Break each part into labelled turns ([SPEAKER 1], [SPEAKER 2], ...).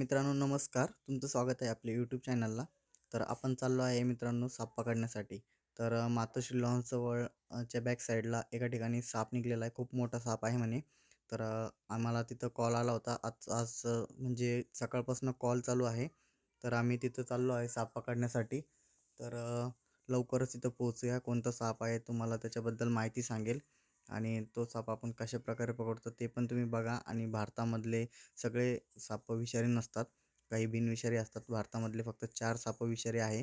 [SPEAKER 1] मित्रांनो नमस्कार. तुमचं स्वागत आहे आपल्या यूट्यूब चॅनलला तर आपण चाललो आहे मित्रांनो साप पकडण्यासाठी. तर मातोश्री लॉन्सजवळच्या बॅक साईडला एका ठिकाणी साप निघलेला आहे. खूप मोठा साप आहे म्हणे. तर आम्हाला तिथं कॉल आला होता. आज आज म्हणजे सकाळपासून कॉल चालू आहे. तर आम्ही तिथं चाललो आहे साप पकडण्यासाठी. तर लवकरच तिथं पोहोचूया. कोणता साप आहे तुम्हाला त्याच्याबद्दल माहिती सांगेल. आणि तो साप आपण कशा प्रकारे पकडतो ते पण तुम्ही बघा. आणि भारतामधले सगळे साप विषारी नसतात. काही बिनविषारी असतात. भारतामधले फक्त चार साप विषारी आहे.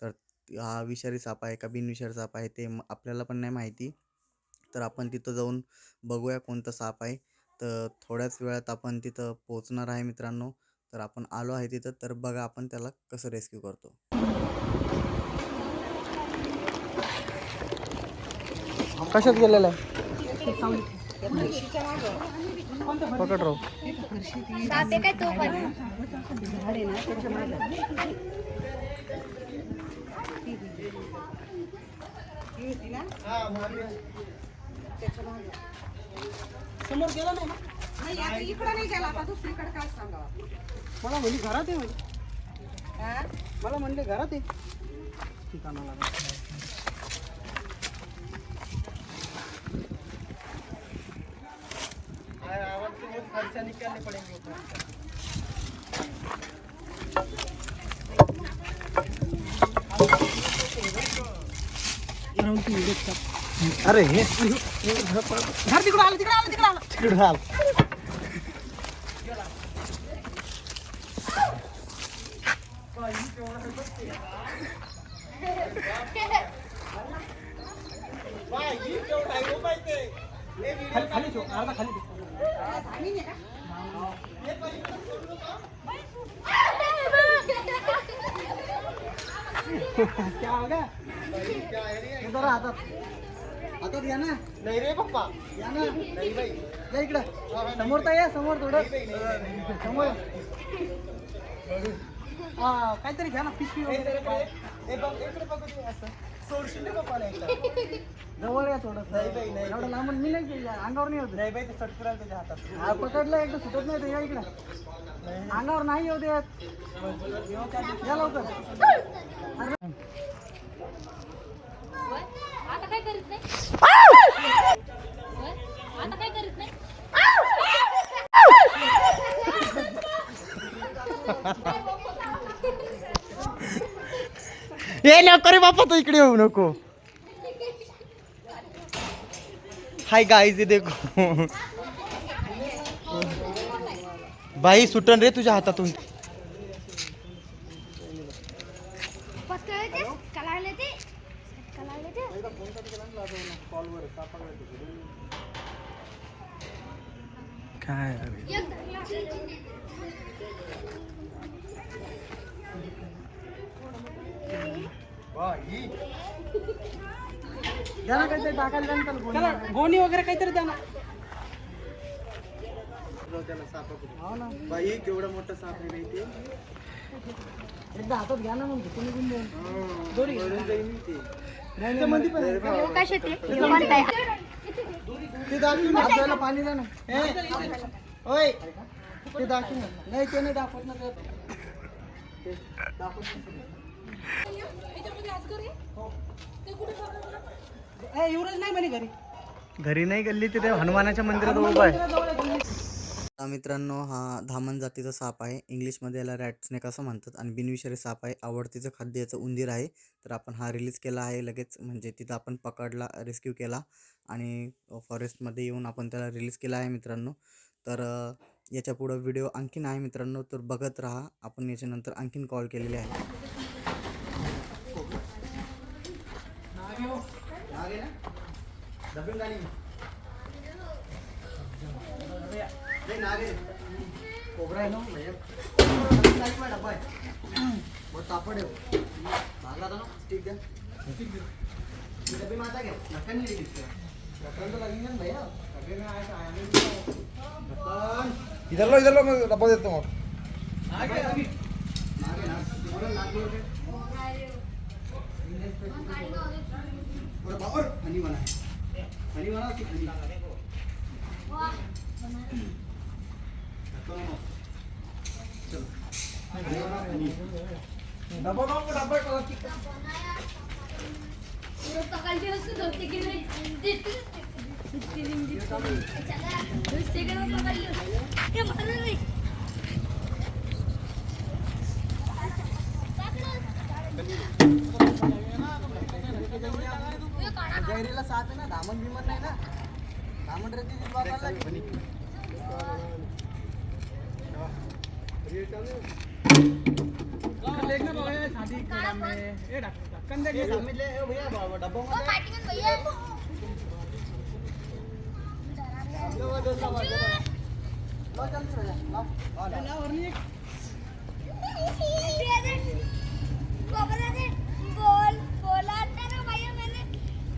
[SPEAKER 1] तर हा विषारी साप आहे का बिनविषारी साप आहे ते आपल्याला पण नाही माहिती. तर आपण तिथं जाऊन बघूया कोणता साप आहे. तर थोड्याच वेळात आपण तिथं पोचणार आहे मित्रांनो. तर आपण आलो आहे तिथं. तर बघा आपण त्याला कसं रेस्क्यू करतो. कशात गेलेला आहे? पकड राहू
[SPEAKER 2] समोर गेला नाही ना?
[SPEAKER 3] नाही आता इकडं नाही गेला आता दुसरीकडे काय सांगावं?
[SPEAKER 2] मला म्हणली घरात आहे म्हणजे
[SPEAKER 3] हा?
[SPEAKER 2] मला म्हणले घरात आहे. ठिकाणाला
[SPEAKER 1] अरे हे
[SPEAKER 2] घर तिकडं आलं तिकडं आलं तिकडं आलं.
[SPEAKER 1] तिकडं आल.
[SPEAKER 2] खाली खाली ठेव अर्धा खाली ठेव. क्या हो गया जरा हातात हातात या ना नाही रे पप्पा या ना नाही बाई या इकडं समोर तर या समोर थोडं समोर हा काहीतरी घ्या ना पिशवी वगैरे सोडशील पप्पा जवळ या थोडं एवढं लांबून मी नाही केलं, अंगावर नाही होत नाही बाई ते सटकुरा त्याच्या हातात. हा पकडलं एकदा सुटत नाही ते या इकडं. अंगावर नाही येऊ देत. या लवकर.
[SPEAKER 4] आता काय करीत नाही आता काय करीत नाही
[SPEAKER 1] ये नको रे बापा तू इकडे येऊ नको. हाय गाईज देखो बाई सुटन रे तुझ्या हातातून
[SPEAKER 4] पस्कळते कलाळले ते कलाळले ते
[SPEAKER 1] काय
[SPEAKER 4] एक धरला.
[SPEAKER 2] द्या ना काहीतरी टाकायला द्या ना त्याला गोणी. त्याला गोणी वगैरे काहीतरी द्या ना. हो ना.
[SPEAKER 1] बाई केवढा मोठा साप आहे ते
[SPEAKER 2] एकदा हातात घ्या ना मग तुम्ही घेऊन द्या दोरी घ्या. नाही, नाही, मध्ये पण आहे.
[SPEAKER 4] काय शेती? म्हणताय
[SPEAKER 2] ते दाखवून पाणी द्या ना. ए, ओय ते दाखवून. नाही ते नाही दाखवत ना ते. ते दाखवत नाही. हो. ए, युवराज नाही म्हणे घरी.
[SPEAKER 1] घरी नाही गल्ली तिथे हनुमानाच्या मंदिरात उभा आहे. हा मित्रांनो हा धामण जातीचा साप आहे. इंग्लिशमध्ये याला रॅट स्नेक असं म्हणतात आणि बिनविषारी साप आहे. आवडतीचं खाद्य याचं उंदीर आहे. तर आपण हा रिलीज केला आहे लगेच. म्हणजे तिथं आपण पकडला रेस्क्यू केला आणि फॉरेस्टमध्ये येऊन आपण त्याला रिलीज केला आहे मित्रांनो. तर अ, याच्या पुढं व्हिडिओ आणखीन आहे मित्रांनो. तर बघत राहा. आपण याच्यानंतर आणखीन कॉल केलेले आहे.
[SPEAKER 2] खोबरा आहे ना भैया. डब्बा आहे. बहुत तापड आहे. भागला था ना? स्टिक द्या. ये डब्बे में आता क्या? ढक्कन नहीं लगी इसका. ढक्कन तो लगेगा ना भैया.
[SPEAKER 5] इधर लो इधर लो मैं डब्बा देता हूँ
[SPEAKER 2] गया ना. बोलो ना के. बोलो बाबर, हनी बना है. हनी बना कि हनी? ढक्कन
[SPEAKER 4] सकाळची वस्तू धोती की नाही नुसते का नको पडले? हे मारू रे. हे काढा.
[SPEAKER 6] गैरीला साथ आहे ना दामन बिमन नाही ना दामन रेती वापरायला
[SPEAKER 4] ओ, पाठीमागे भैया. बाबा दे बोल बोला था ना भैया मैंने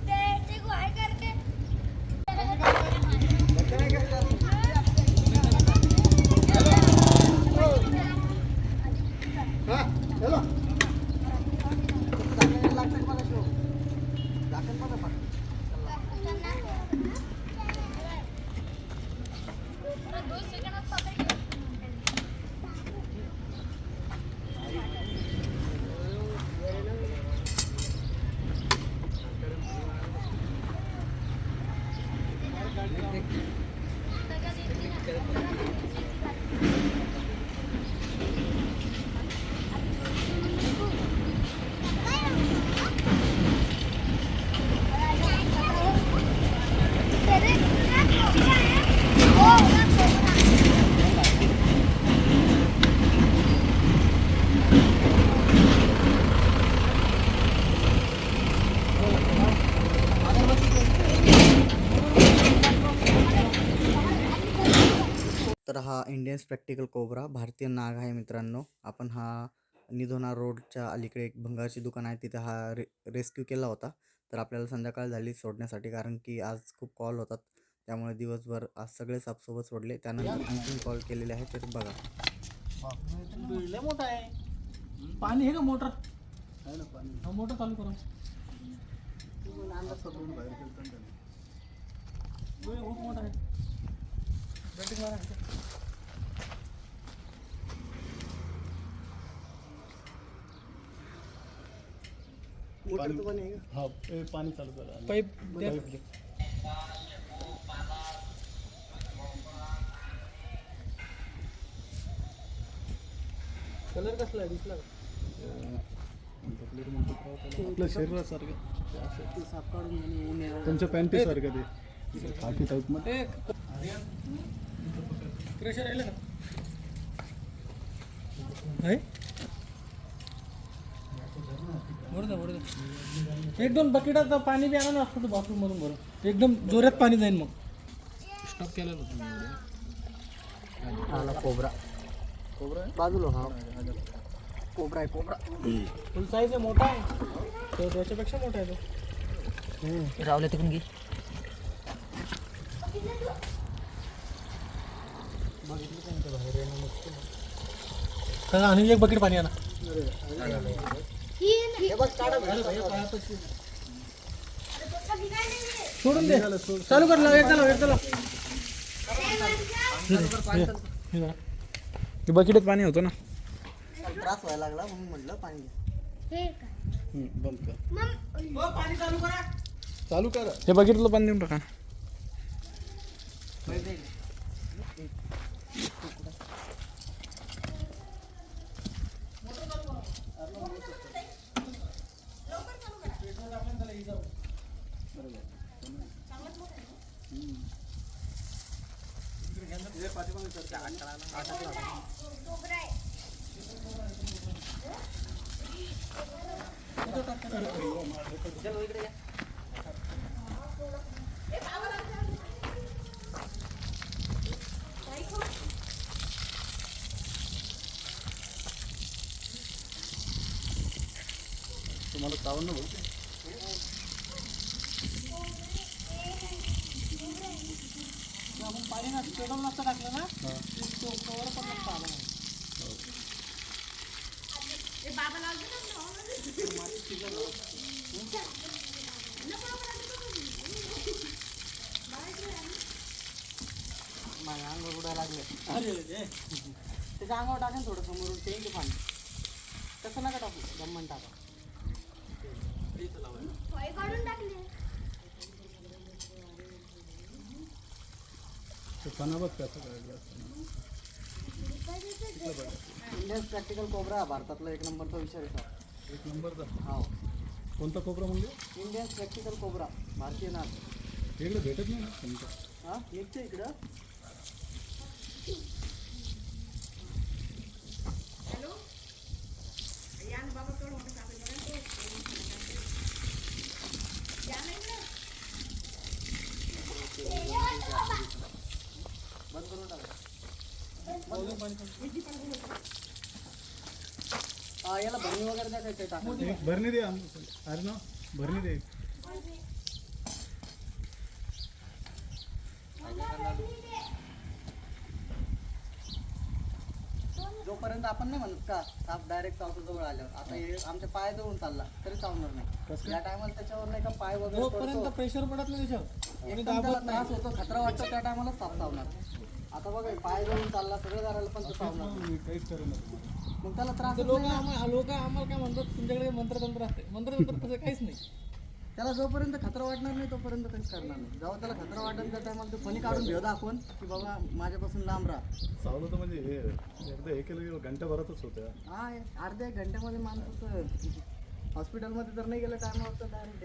[SPEAKER 4] तेरे को हाय करके दो सेकंड पकड़ के
[SPEAKER 1] तर हा इंडियन स्पेक्टिकल कोबरा भारतीय नाग आहे मित्रांनो. आपण हा निधोना रोडच्या अलीकडे एक भंगारची दुकान आहे तिथे हा रे रेस्क्यू केला होता. तर आपल्याला संध्याकाळ झाली सोडण्यासाठी कारण की आज खूप कॉल होतात. त्यामुळे दिवसभर आज सगळे सापसोबत सोडले. त्यानंतर आणखीन कॉल केलेले आहेत ते बघा.
[SPEAKER 6] लय मोठा आहे. पाणी आहे का मोटर? आहे ना पाणी मोटर चालू करा. खूप मोठा आहे. Batting मारा ह्याच्यात. मोटरचं पाणी आहे का?
[SPEAKER 5] हा ए, पाणी चालू करा
[SPEAKER 6] पाईप द्या. कलर कसला आहे दिसला का?
[SPEAKER 5] आपल्या शरीरासारखं
[SPEAKER 6] ते साफ काढून आणि ऊन येणार.
[SPEAKER 5] तुमच्या पॅन्टी सारखं ते खाकी टाईपमध्ये
[SPEAKER 6] ए, प्रेशर बरोबर बरोबर एक दोन बकेटात पाणी बी आणा ना असतं बाथरूम मधून बरं एकदम जोरात पाणी जाईल मग. स्टॉप केला
[SPEAKER 1] कोबरा.
[SPEAKER 6] बाजूला हा. कोबरा आहे कोबरा. फुल साईज आहे मोठा आहे. तो त्याच्यापेक्षा मोठा आहे तो.
[SPEAKER 2] रावले तिकडून घे.
[SPEAKER 6] चला, आणि एक बकेट पाणी आणा. सोडून दे. चालू कर लाव एकदा लाव एकदा लाव. हे बघा. पाणी होतं ना.
[SPEAKER 1] त्रास व्हायला लागला म्हणून म्हटलं पाणी
[SPEAKER 5] बंद कर.
[SPEAKER 4] मग
[SPEAKER 5] चालू करा.
[SPEAKER 6] हे बकेटला पाणी देऊन टाका
[SPEAKER 5] तुम्हाला चावण ना बोलते
[SPEAKER 6] आपण पाणी ना पेट्रोल नसतं टाकलं ना तो कवर पण नसतं आला नाही. अंगावर उडायला लागले. अरे. ते
[SPEAKER 2] त्याच्या अंगावर टाका ना थोडं समोरून ते ते पाणी. तसं नका टाकू गम्मन टाका. इंडियन प्रॅक्टिकल कोबरा भारतातला एक नंबरचा विषय आहे
[SPEAKER 5] एक नंबरचा
[SPEAKER 2] हो
[SPEAKER 5] कोणता कोपरा म्हणजे?
[SPEAKER 2] इंडियन प्रॅक्टिकल कोबरा भारतीय नाग
[SPEAKER 5] इकडे भेटत नाही ना कोणता?
[SPEAKER 2] हा? निघते इकडं बंद करून टाका हा याला भरणी वगैरे द्या काही टाका.
[SPEAKER 5] एक भरणी दे अरे ना भरणी दे
[SPEAKER 2] जोपर्यंत आपण नाही म्हणत का साप डायरेक्ट चावतो जवळ आल्यावर. आता हे आमच्या पाय जवळून चालला तरी चावणार नाही. या टायमाला त्याच्यावर नाही का पाय वगैरे पडतो.
[SPEAKER 6] प्रेशर पडत नाही त्याच्यावर
[SPEAKER 2] एकदम त्याला त्रास होतो खतरा वाटतो त्या टायमाला साप चावणार. आता बघा पाय जवळून चालला सगळं करायला पण तो चावणार
[SPEAKER 5] मी काहीच करेन
[SPEAKER 2] मग त्याला त्रास
[SPEAKER 6] लोक आम्हाला लोक आम्हाला काय म्हणतात तुमच्याकडे मंत्रतंत्र असते मंत्रतंत्र तसं काहीच नाही.
[SPEAKER 2] त्याला जोपर्यंत खतरा वाटणार नाही तोपर्यंत काहीच करणार नाही. जेव्हा त्याला खतरा वाटेल त्या टायमाला ते फणी काढून घेऊ दाखवून की बाबा माझ्यापासून लांब राहा.
[SPEAKER 5] चावलं तर म्हणजे हे एकदा हे केलं की घंटाभरातच होत्या.
[SPEAKER 2] हा हे अर्ध्या एक घंट्यामध्ये माणसाचं हॉस्पिटलमध्ये जर नाही गेलं टायमावर तर डायरेक्ट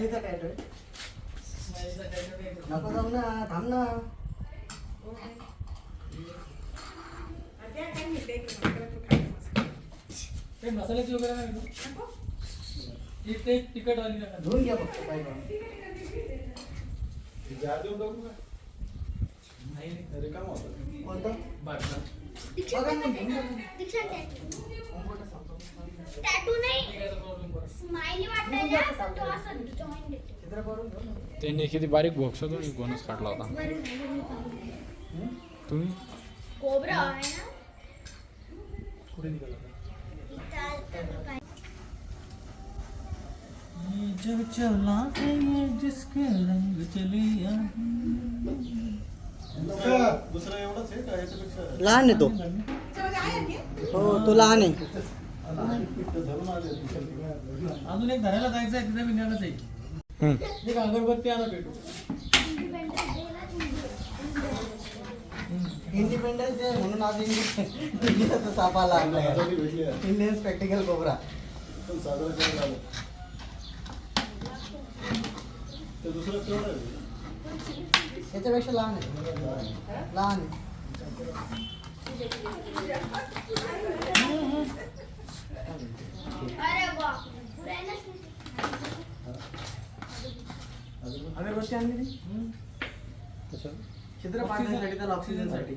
[SPEAKER 2] माहिलीचा टॅटो नको जाऊ ना थांब ना
[SPEAKER 6] ते मसाल्याची वगैरे नाही घेतो ती ते तिखट वाली नका
[SPEAKER 2] धुवून घ्या फक्त काही पण
[SPEAKER 5] जार देऊन का
[SPEAKER 6] नाही नाही.
[SPEAKER 5] रिकामा होता
[SPEAKER 2] कोणतं
[SPEAKER 6] बाटला.
[SPEAKER 2] बघा ना,
[SPEAKER 4] टॅटू दीक्षा टॅटू टॅटू नाही
[SPEAKER 6] ठीक आहे,
[SPEAKER 7] त्यांनी किती बारीक भोक्सा तुम्ही गोनस काढला होता. तुम्ही?
[SPEAKER 6] जब चला है ये जिसके रंग चलिया
[SPEAKER 5] दुसरं एवढंच आहे का याच्यापेक्षा?
[SPEAKER 2] लहान आहे तो. हो तो लहान आहे.
[SPEAKER 5] आले.
[SPEAKER 6] अजून एक धरायला जायचं आहे तिथे न्यायला जाईल. एक अगरबत्ती आणा भेटू
[SPEAKER 4] इंडिपेंडन्स
[SPEAKER 2] डे म्हणून आज
[SPEAKER 5] आजारी भेटली आहे.
[SPEAKER 2] इंडियन स्पेक्टिकल कोबरा
[SPEAKER 5] साजरं करायला आलं ते दुसरं केवढं आहे.
[SPEAKER 2] याच्यापेक्षा लहान आहे. लहान आहे
[SPEAKER 4] अरे
[SPEAKER 2] अगरबत्ती आणली छिद्र पाडण्यासाठी त्याला ऑक्सिजनसाठी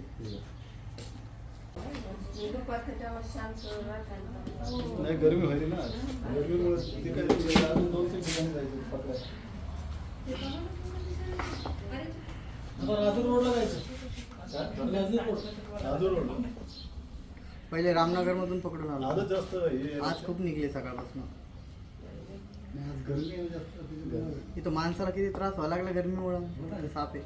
[SPEAKER 5] नाही गरमी व्हायली ना. गरमीमुळे ते काय दोन तीन ठिकाणी जायचं पकडायला.
[SPEAKER 6] राजूर रोडला जायचं. राजूर रोड.
[SPEAKER 2] पहिले रामनगर मधून पकडून आलो.
[SPEAKER 5] आजच जास्त हे
[SPEAKER 2] आज खूप निघले सकाळपासून.
[SPEAKER 5] नाही, आज गरमी आहे जास्त तिथे गरमी.
[SPEAKER 2] इथं माणसाला किती त्रास व्हायला लागला गरमीमुळं. साप आहे.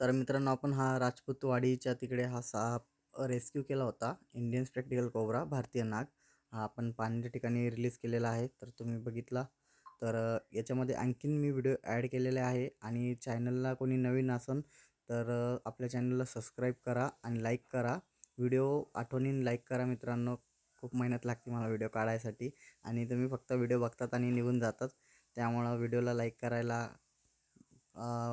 [SPEAKER 2] तर मित्रांनो आपण हा राजपूतवाडीच्या तिकडे हा साप रेस्क्यू केला होता. इंडियन स्पेक्टिकल कोबरा भारतीय नाग. हा आपण पाण्याच्या ठिकाणी रिलीज केलेला आहे. तर तुम्ही बघितला.
[SPEAKER 1] तर याच्यामध्ये आणखीन मी व्हिडिओ ॲड केलेले आहे आणि चॅनलला कोणी नवीन असन तर आपल्या चॅनलला सबस्क्राईब करा आणि लाईक करा. व्हिडिओ आठवणीने लाईक करा मित्रांनो. खूप मेहनत लागते मला व्हिडिओ काढायसाठी आणि तुम्ही फक्त व्हिडिओ बघतात आणि निघून जातात. त्यामुळं व्हिडिओला लाईक करायला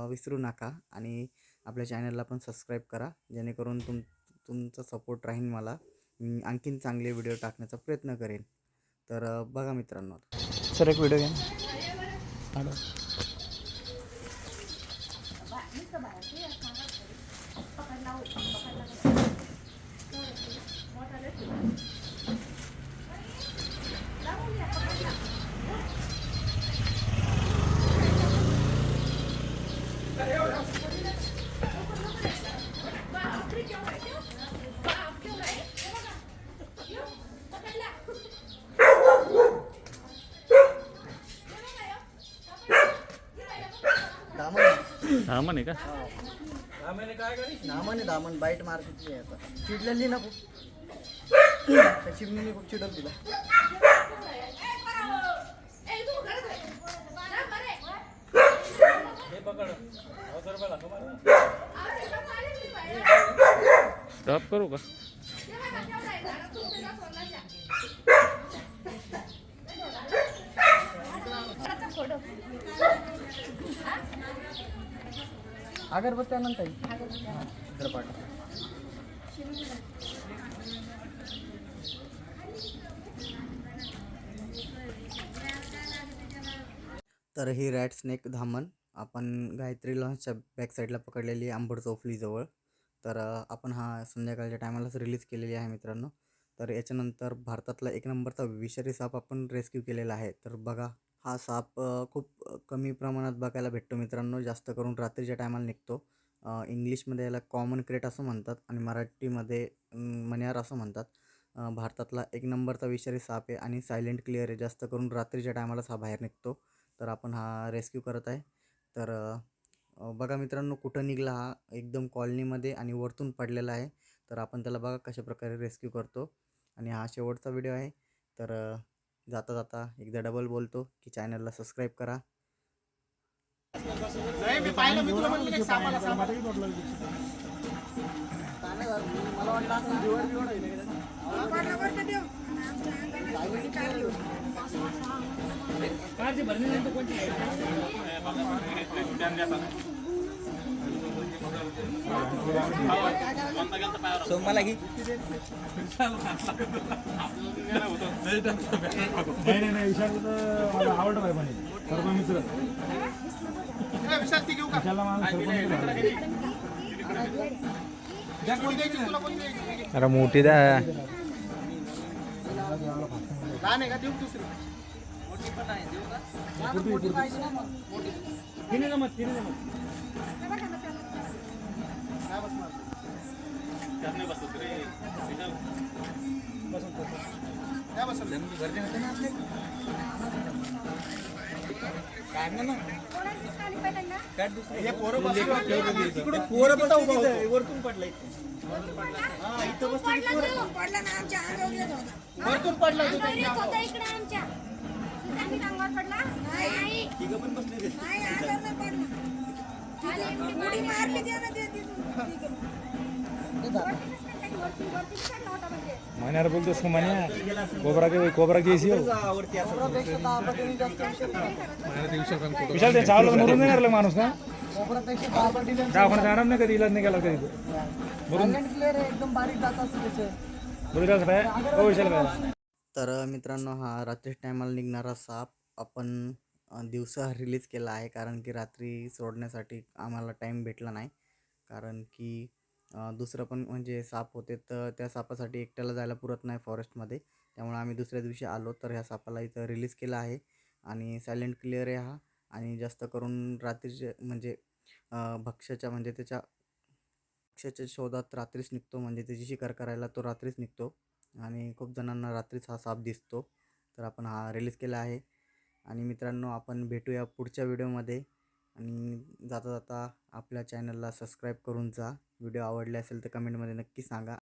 [SPEAKER 1] विसरू नका आणि आपल्या चॅनलला पण सबस्क्राईब करा. जेणेकरून तुम तुमचा सपोर्ट राहीन मला. मी आणखीन चांगले व्हिडिओ टाकण्याचा प्रयत्न करेन. तर बघा मित्रांनो सर एक व्हिडिओ घ्या
[SPEAKER 2] दामन
[SPEAKER 7] का?
[SPEAKER 2] दामन आहे दामन. बाईट मार्केटची आहे आता. चिडलेली ना खूप. त्या चिमणीने खूप चिडल तिला.
[SPEAKER 7] टॉप करू का?
[SPEAKER 2] अगरबत्ती आणून ताई इकडं
[SPEAKER 1] तर ही रॅट स्नेक धामण. आपण गायत्री लॉन्सच्या बॅक साईडला पकडलेली आहे आंबड चौफलीजवळ तर आपण हा संध्याकाळच्या टायमालाच रिलीज केलेली आहे मित्रांनो. तर याच्यानंतर भारतातला एक नंबरचा विषारी साप आपण रेस्क्यू केलेला आहे. तर बघा हा साप खूप कमी प्रमाणात बघायला भेटतो मित्रांनो. जास्त करून रात्रीच्या टायमाला निघतो. इंग्लिशमध्ये याला कॉमन क्रेट असं म्हणतात आणि मराठीमध्ये मन्यार मण्यार असं म्हणतात. भारतातला एक नंबरचा विषारी साप आहे आणि सायलेंट क्लिअर आहे. जास्त करून रात्रीच्या टायमालाच हा बाहेर निघतो. तर आपण हा रेस्क्यू करत आहे. तर बघा मित्रांनो कुठं निघला हा? एकदम कॉलनीमध्ये आणि वरतून पडलेला आहे. तर आपण त्याला बघा कशा प्रकारे रेस्क्यू करतो. आणि हा शेवटचा व्हिडिओ आहे. तर जाता जाता एकदा डबल बोलतो की चॅनलला सबस्क्राईब करा
[SPEAKER 2] मला का?
[SPEAKER 6] कारची भरणी नाही
[SPEAKER 5] नाही विशाल तर मला आवडलं आहे म्हणे. सर्व मित्र. विशालला माझा सरपंच
[SPEAKER 7] अरे मोठी द्या
[SPEAKER 2] लहान आहे का देऊ दुसरी मोठी पण आहे देऊ का मोठी. पाहिजे ना मग
[SPEAKER 6] तिने जमत तिने जमत.
[SPEAKER 2] वरतून पडलं
[SPEAKER 3] आमच्या अंगावर
[SPEAKER 2] पडला.
[SPEAKER 7] मण्यार बोलतोस का मण्या कोबरा के कोबरा केसी हो. विशाल ते चावलं मरून नाही राहिलं माणूस
[SPEAKER 2] पटीने
[SPEAKER 7] दवाखान्यात जाणार नाही कधी इलाज नाही केला कधी
[SPEAKER 2] एकदम बारीक जात असते
[SPEAKER 7] बरोबर हो विशाल
[SPEAKER 1] तर मित्रांनो हा रात्री टायमाला निघणारा साप. आपण दिवसा रिलीज केला आहे. कारण की रात्री सोडण्यासाठी आम्हाला टाईम भेटला नाही. कारण की दुसरं पण म्हणजे साप होते तर त्या सापासाठी एकट्याला जायला पुरत नाही फॉरेस्टमध्ये त्यामुळे आम्ही दुसऱ्या दिवशी आलो तर ह्या सापाला इथं रिलीज केला आहे. आणि सायलेंट क्लिअर आहे हा. आणि जास्त करून रात्रीचे म्हणजे भक्ष्याच्या म्हणजे त्याच्या भक्ष्याच्या शोधात रात्रीच निघतो. म्हणजे त्याची शिकार करायला तो रात्रीच निघतो. आणि खूप जणांना रात्रीच हा साप दिसतो. तर आपण हा रिलीज केला आहे. आणि मित्रांनो आपण भेटूया पुढच्या व्हिडिओमध्ये. आणि जाता जाता आपल्या चॅनलला सबस्क्राईब करून जा. व्हिडिओ आवडले असेल तर कमेंटमध्ये नक्की सांगा.